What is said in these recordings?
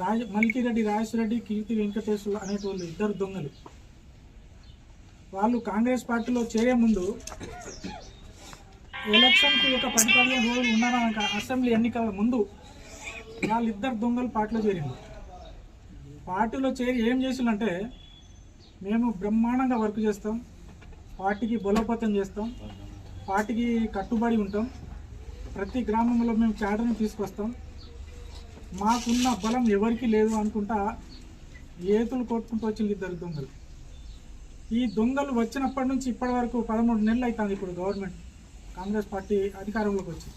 రాజ మల్కిరెడ్డి రాజేశ్వరరెడ్డి కీర్తి వెంకటేశ్వర అనేటోళ్ళు ఇద్దరు దొంగలు. వాళ్ళు కాంగ్రెస్ పార్టీలో చేరే ముందు ఎలక్షన్కి ఒక పది పదిహేను రోజులు ఉన్నారనక అసెంబ్లీ ఎన్నికల ముందు వాళ్ళిద్దరు దొంగలు పార్టీలో చేరింది పార్టీలో చేరి ఏం చేసిందంటే మేము బ్రహ్మాండంగా వర్క్ చేస్తాం పార్టీకి బలోపేతం చేస్తాం పార్టీకి కట్టుబడి ఉంటాం ప్రతి గ్రామంలో మేము క్యాడర్ని తీసుకొస్తాం మాకున్న బలం ఎవరికి లేదు అనుకుంటా ఏతులు కొట్టుకుంటూ వచ్చింది ఇద్దరు దొంగలు. ఈ దొంగలు వచ్చినప్పటి నుంచి ఇప్పటి వరకు పదమూడు నెలలు అవుతుంది ఇప్పుడు గవర్నమెంట్. కాంగ్రెస్ పార్టీ అధికారంలోకి వచ్చి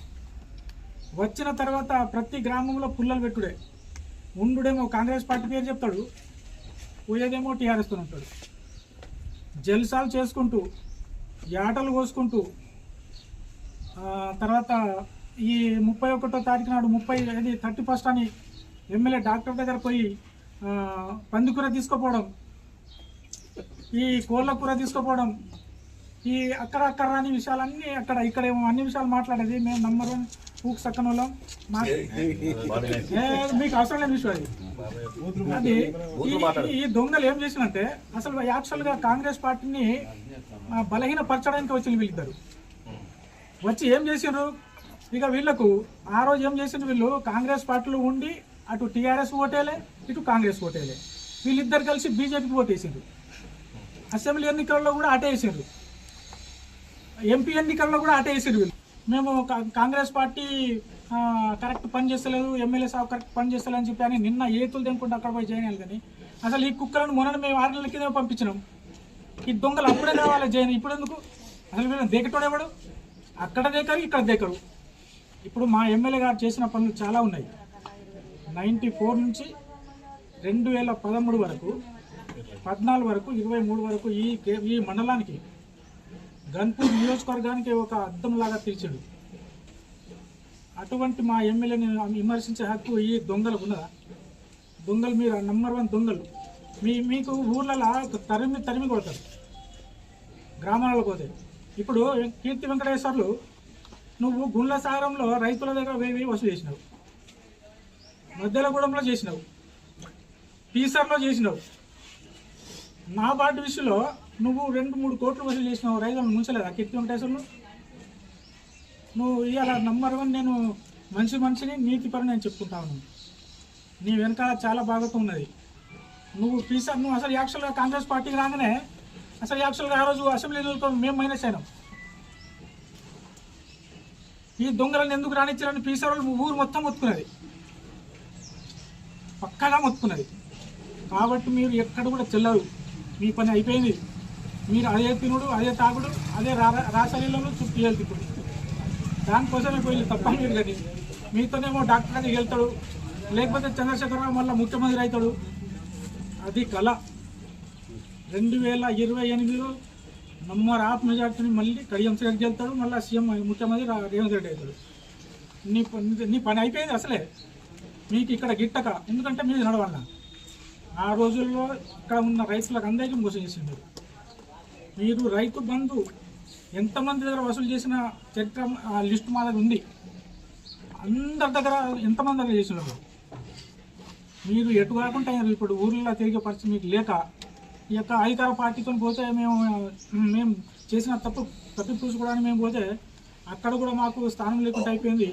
వచ్చిన తర్వాత ప్రతి గ్రామంలో పుల్లలు పెట్టుడే. ఉండుడేమో కాంగ్రెస్ పార్టీ పేరు చెప్తాడు పోయేదేమో టీఆర్ఎస్తో ఉంటాడు. జల్సాలు చేసుకుంటూ యాటలు కోసుకుంటూ తర్వాత ఈ ముప్పై ఒకటో తారీఖు నాడు ముప్పై అది థర్టీ ఫస్ట్ అని ఎమ్మెల్యే డాక్టర్ దగ్గర పోయి పందికూర తీసుకుపోవడం ఈ కోళ్ళ కూర తీసుకుపోవడం ఈ అక్కడ అక్కడ రాని విషయాలన్నీ అక్కడ ఇక్కడ ఏమో అన్ని విషయాలు మాట్లాడేది. మేము నంబర్ వన్ ఊకు సక్కన వాళ్ళం. మీకు అవసరం లేని విషయం అది. అది ఈ- దొంగలు ఏం చేసినంటే అసలు యాక్చువల్గా కాంగ్రెస్ పార్టీని బలహీనపరచడానికి వచ్చి వీళ్ళిద్దరు. వచ్చి ఏం చేసిండ్రు ఇక వీళ్ళకు ఆ రోజు ఏం చేసింది వీళ్ళు? కాంగ్రెస్ పార్టీలో ఉండి అటు టీఆర్ఎస్ ఓటేలే ఇటు కాంగ్రెస్ ఓటేలే. వీళ్ళిద్దరు కలిసి బీజేపీకి ఓటేసిండ్రు. అసెంబ్లీ ఎన్నికల్లో కూడా అటే వేసిండ్రు. ఎంపీ ఎన్నికల్లో కూడా అటే వేసిండ్రు వీళ్ళు. మేము కాంగ్రెస్ పార్టీ కరెక్ట్ పని చేస్తలేదు ఎమ్మెల్యే సాబ్ కరెక్ట్ పని చేస్తలేదు అని చెప్పి అని నిన్న ఏతులు తెంపుకుంటే అక్కడ పోయి చేయని కానీ అసలు ఈ కుక్కలను మొన్న మేము ఆరు నెలల కింద పంపించినాం. ఈ దొంగలు అప్పుడే రావాలి జైన్ ఇప్పుడు ఎందుకు? అసలు వీళ్ళని దేకటోడేవాడు అక్కడ దేకరు ఇక్కడ దేకరు. ఇప్పుడు మా ఎమ్మెల్యే గారు చేసిన పనులు చాలా ఉన్నాయి. నైంటీ ఫోర్ నుంచి రెండు వేల పదమూడు వరకు పద్నాలుగు వరకు ఇరవై మూడు వరకు ఈ ఈ మండలానికి గన్పూర్ నియోజకవర్గానికి ఒక అద్దంలాగా తీర్చాడు. అటువంటి మా ఎమ్మెల్యేని విమర్శించే హక్కు ఈ దొంగలకు ఉన్నదా? దొంగలు మీరు నంబర్ వన్ దొంగలు. మీ మీకు ఊర్లలో తరిమి తరిమి కొడతారు. గ్రామాలకు పోతే. ఇప్పుడు కీర్తి వెంకటేశ్వర్లు నువ్వు గుండ్ల సారంలో రైతుల దగ్గర వేయి వసూలు చేసినావు. మధ్యలగూడెంలో చేసినావు. పీసర్లో చేసినావు. నా పార్టీ విషయంలో నువ్వు రెండు మూడు కోట్లు వసూలు చేసినావు. రైతులను ముంచలేదా? కీర్తి వెంకటేశ్వర్లు? నువ్వు ఇవాళ నంబర్ వన్ నేను మంచి మనిషిని నీతి పని నేను చెప్పుకుంటాను నీ వెనక చాలా బాగుతూ ఉన్నది. నువ్వు పీసర్ నువ్వు అసలు యాక్చువల్గా కాంగ్రెస్ పార్టీకి రాగానే అసలు యాక్చువల్గా ఆ రోజు అసెంబ్లీ మేము మైనస్ అయినాం. ఈ దొంగలను ఎందుకు రాణించారని పీసర్ ఊరు మొత్తం మొత్తుకున్నది. పక్కగా మొత్తుకున్నది. కాబట్టి మీరు ఎక్కడ కూడా చెల్లరు. మీ పని అయిపోయింది. మీరు అదే తినుడు అదే తాగుడు అదే రా రాసలీలలో చుట్టూ వెళ్తుంది దానికోసమే పోయి తప్ప మీరు కానీ. మీతోనేమో డాక్టర్ దగ్గరికి వెళ్తాడు. లేకపోతే చంద్రశేఖరరావు మళ్ళీ ముఖ్యమంత్రి అవుతాడు. అది కళ రెండు వేల ఇరవై ఎనిమిదిలో నంబర్ ఆఫ్ మెజార్టీని మళ్ళీ కడియం శ్రేణి చేస్తాడు మళ్ళీ సీఎం ముఖ్యమంత్రి రేవంత్ రెడ్డి అవుతాడు. నీ పని నీ పని అయిపోయింది అసలే. మీకు ఇక్కడ గిట్టక ఎందుకంటే మీరు నడవాల ఆ రోజుల్లో ఇక్కడ ఉన్న రైతులకు అందరికీ మోసం చేసిండు. మీరు రైతు బంధు ఎంతమంది దగ్గర వసూలు చేసిన చరిత్ర ఆ లిస్ట్ మా దగ్గర ఉంది. అందరి దగ్గర ఎంతమంది దగ్గర చేసినారు? మీరు ఎటు కాకుండా అయ్యారు. ఇప్పుడు ఊర్లలో తిరిగే పరిస్థితి మీకు లేక ఈ యొక్క అధికార పార్టీతో పోతే మేము మేము చేసిన తప్పు తప్పి మేము పోతే అక్కడ కూడా మాకు స్థానం లేకుండా అయిపోయింది.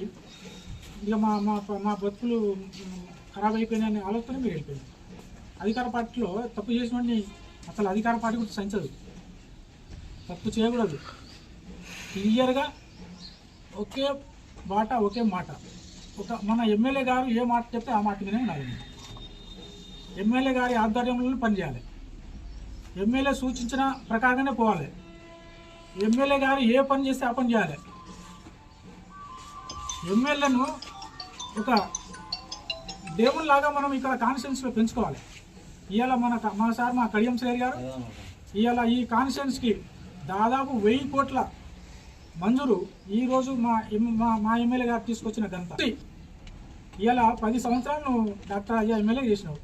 ఇక మా మా మా బతుకులు మ్, ఖరాబ్ అయిపోయినాయనే ఆలోచన మీరు వెళ్ళిపోయింది. అధికార పార్టీలో తప్పు చేసిన వాడిని అసలు అధికార పార్టీ కూడా సంచదు తప్పు చేయకూడదు. క్లియర్గా ఒకే మాట ఒకే మాట. ఒక మన ఎమ్మెల్యే గారు ఏ మాట చెప్తే ఆ మాట మీదనే ఉండాలి. ఎమ్మెల్యే గారి ఆధ్వర్యంలో పనిచేయాలి. ఎమ్మెల్యే సూచించిన ప్రకారంగానే పోవాలి. ఎమ్మెల్యే గారు ఏ పని చేస్తే ఆ పని చేయాలి. ఎమ్మెల్యేను ఒక దేవునిలాగా మనం ఇక్కడ కాన్స్టిట్యున్సీలో పెంచుకోవాలి. ఇవాళ మన మన సార్ మా కడియం సార్ గారు ఇవాళ ఈ కాన్స్టిట్యున్సీకి దాదాపు వెయ్యి కోట్ల మంజూరు ఈరోజు మా మా మా ఎమ్మెల్యే గారు తీసుకొచ్చిన గంత ఇవాళ పది సంవత్సరాలు డాక్టర్ అయ్యా ఎమ్మెల్యే చేసినావు.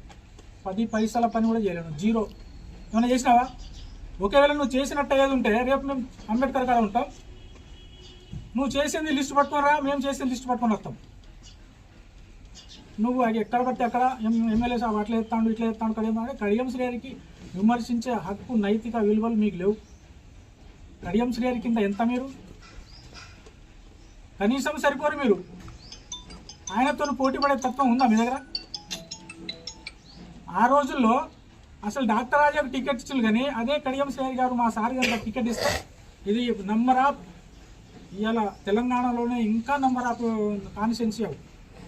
పది పైసల పని కూడా చేయలేను జీరో. ఏమైనా చేసినావా? ఒకవేళ నువ్వు చేసినట్టు ఏది ఉంటే రేపు మేము అంబేద్కర్ కాడ ఉంటాం. నువ్వు చేసింది లిస్ట్ పట్టుకొని రా మేము చేసింది లిస్ట్ పట్టుకొని వస్తాం. నువ్వు అది ఎక్కడ పడితే అక్కడ ఎం- ఎమ్మెల్యే సాబ్ అట్లా ఎత్తాడు ఇట్లా ఎత్తాడు కడియం కడియం శ్రేయరికి విమర్శించే హక్కు నైతిక విలువలు మీకు లేవు. కడియం శ్రేయరి కింద ఎంత మీరు? కనీసం సరిపోరు మీరు. ఆయనతో పోటీ పడే తత్వం ఉందా మీ దగ్గర? ఆ రోజుల్లో అసలు డాక్టర్ రాజాకు టికెట్ ఇచ్చింది కానీ అదే కడియం శ్రేయర్ గారు మా సార్ గారు టికెట్ ఇస్తే ఇది నంబర్ ఆఫ్ ఇవాళ తెలంగాణలోనే ఇంకా నంబర్ ఆఫ్ కాన్స్టిట్యున్సీ అవు.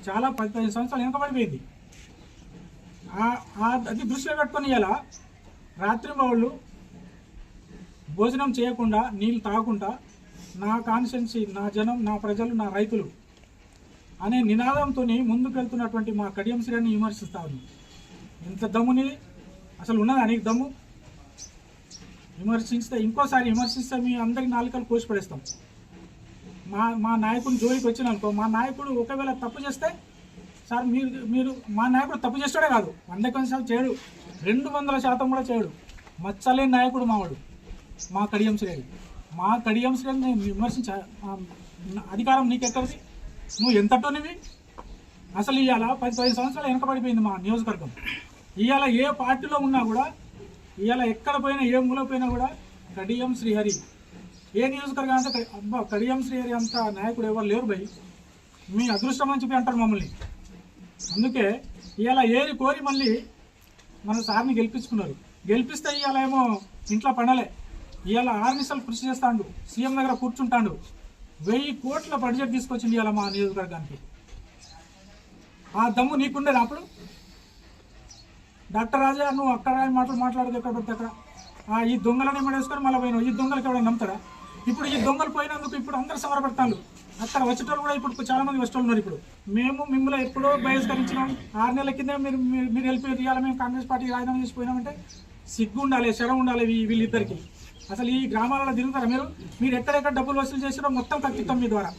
చాలా పది పదిహేను సంవత్సరాలు వెనకబడిపోయింది. అది దృష్టిలో పెట్టుకొని ఇలా రాత్రి వాళ్ళు భోజనం చేయకుండా నీళ్ళు తాగకుండా నా కాన్స్టిట్యున్సీ నా జనం నా ప్రజలు నా రైతులు అనే నినాదంతో ముందుకు వెళ్తున్నటువంటి మా కడియం శ్రీని విమర్శిస్తాను ఇంత ఎంత దమ్ముని అసలు ఉన్నదా నీకు దమ్ము? విమర్శిస్తే ఇంకోసారి విమర్శిస్తే మీ అందరికి నాలుకలు కోసిపడేస్తాం. మా మా నాయకుని జోలికి వచ్చిన అనుకో మా నాయకుడు ఒకవేళ తప్పు చేస్తే సార్ మీరు మీరు మా నాయకుడు తప్పు చేస్తాడే కాదు. వంద కొంచెం చేయడు. రెండు వందల శాతం కూడా చేయడు. మచ్చలేని నాయకుడు మావాడు. మా కడియం శ్రేణి మా కడియం శ్రేణి నేను విమర్శించ అధికారం నీకెక్కడిది? నువ్వు ఎంతటోనివి అసలు ఇవాళ పది పదిహేను సంవత్సరాలు వెనకబడిపోయింది మా నియోజకవర్గం. ఇవాళ ఏ పార్టీలో ఉన్నా కూడా ఇవాళ ఎక్కడ పోయినా ఏ మూల పోయినా కూడా కడియం శ్రీహరి. ఏ నియోజకవర్గం అంటే అబ్బా కడియం శ్రీహరి అంత నాయకుడు ఎవరు లేరు భయ్. మీ అదృష్టం అని చెప్పి అంటారు మమ్మల్ని. అందుకే ఇవాళ ఏరి కోరి మళ్ళీ మన సార్ని గెలిపించుకున్నారు. గెలిపిస్తే ఇవాళ ఏమో ఇంట్లో పడలే ఇవాళ ఆరు కృషి చేస్తాడు. సీఎం దగ్గర కూర్చుంటాడు. వెయ్యి కోట్ల బడ్జెట్ తీసుకొచ్చింది ఇవాళ మా నియోజకవర్గానికి. ఆ దమ్ము నీకుండేది అప్పుడు? డాక్టర్ రాజా నువ్వు అక్కడ మాటలు మాట్లాడదు ఎక్కడ పడితే అక్కడ? ఈ దొంగలని వేసుకొని మళ్ళీ పోయినావు. ఈ దొంగలకి ఎవరైనా నమ్ముతాడా ఇప్పుడు ఈ దొంగలు పోయినందుకు ఇప్పుడు అందరు సమరపడతాను అక్కడ వచ్చేటోళ్ళు కూడా ఇప్పుడు చాలా మంది వచ్చేటోళ్ళు ఉన్నారు ఇప్పుడు. మేము మిమ్మల్ని ఎప్పుడో బహిష్కరించినాం. ఆరు నెలల కింద మీరు మీరు- మీరు వెళ్ళిపోయి ఇవాళ మేము కాంగ్రెస్ పార్టీ రాజీనామా చేసిపోయినామంటే సిగ్గు ఉండాలి శరం ఉండాలి వీళ్ళిద్దరికి. అసలు ఈ గ్రామాలలో తిరుగుతారా మీరు? మీరు ఎక్కడెక్కడ డబ్బులు వసూలు చేసినా మొత్తం కట్టిస్తాం మీ ద్వారా.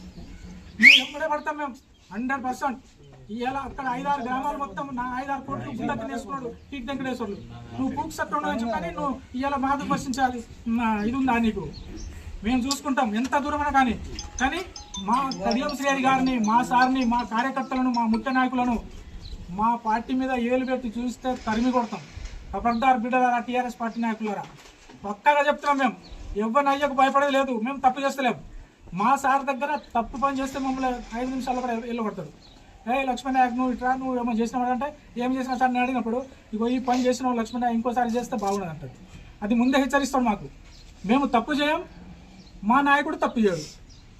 మీరు ఎప్పుడే పడతాం మేము? Hundred percent. ఇవాళ అక్కడ ఐదారు గ్రామాలు మొత్తం నా ఐదారు కోట్లు గుండెకి వేసుకున్నాడు టీక్ వెంకటేశ్వర్లు. నువ్వు బుక్స్ అట్లా అని చెప్పని నువ్వు ఇవాళ బాధ పరిశీలించాలి ఇది ఉందా నీకు? మేము చూసుకుంటాం ఎంత దూరమైనా కానీ. కానీ మా కడియం శ్రేణి గారిని మా సార్ని మా కార్యకర్తలను మా ముఖ్య నాయకులను మా పార్టీ మీద ఏలు పెట్టి చూస్తే తరిమి కొడతాం. ఖబర్దార్ బిడ్డలారా టీఆర్ఎస్ పార్టీ నాయకులారా? పక్కాగా చెప్తున్నాం మేము. ఎవరిని అయ్యకు భయపడేది లేదు. మేము తప్పు చేస్తలేము మా సార్ దగ్గర తప్పు పని చేస్తే మమ్మల్ని ఐదు నిమిషాల్లో కూడా వెళ్ళగొడతాడు ఏ లక్ష్మణ్ నాయక్ నువ్వు ఇట్లా నువ్వు ఏమో చేసినావంటే ఏం చేసినా సార్? నేను అడిగినప్పుడు ఇగో ఈ పని చేసినావు లక్ష్మణ్ నాయక్ ఇంకోసారి చేస్తే బాగుండదు అంటాడు అది ముందే హెచ్చరిస్తాడు మాకు. మేము తప్పు చేయం మా నాయకుడు తప్పు చేయడు.